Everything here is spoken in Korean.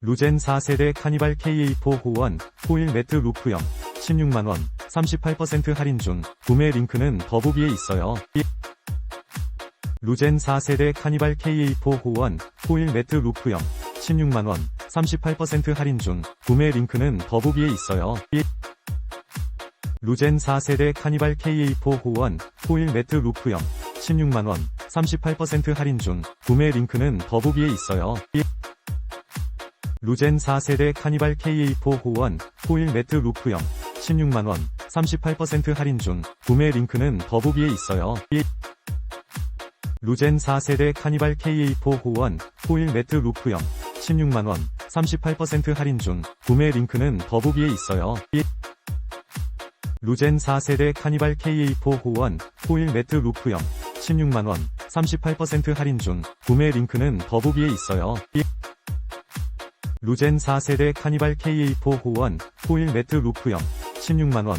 루젠 4세대 카니발 KA4 호원, 호일 매트 루프형, 16만원, 38% 할인 중, 구매 링크는 더보기에 있어요. 이- 루젠 4세대 카니발 KA4 호원, 호일 매트 루프형, 16만원, 38% 할인 중, 구매 링크는 더보기에 있어요. 이- 루젠 4세대 카니발 KA4 호원, 호일 매트 루프형, 16만원, 38% 할인 중, 구매 링크는 더보기에 있어요. 이- 루젠 4세대 카니발 KA4 호원, 호일 매트 루프형, 16만원, 38% 할인 중, 구매 링크는 더보기에 있어요. 이- 루젠 4세대 카니발 KA4 호원, 호일 매트 루프형, 16만원, 38% 할인 중, 구매 링크는 더보기에 있어요. 이- 루젠 4세대 카니발 KA4 호원, 호일 매트 루프형, 16만원, 38% 할인 중, 구매 링크는 더보기에 있어요. 이- 루젠 4세대 카니발 KA4 호원, 호일 매트 루프형, 16만원,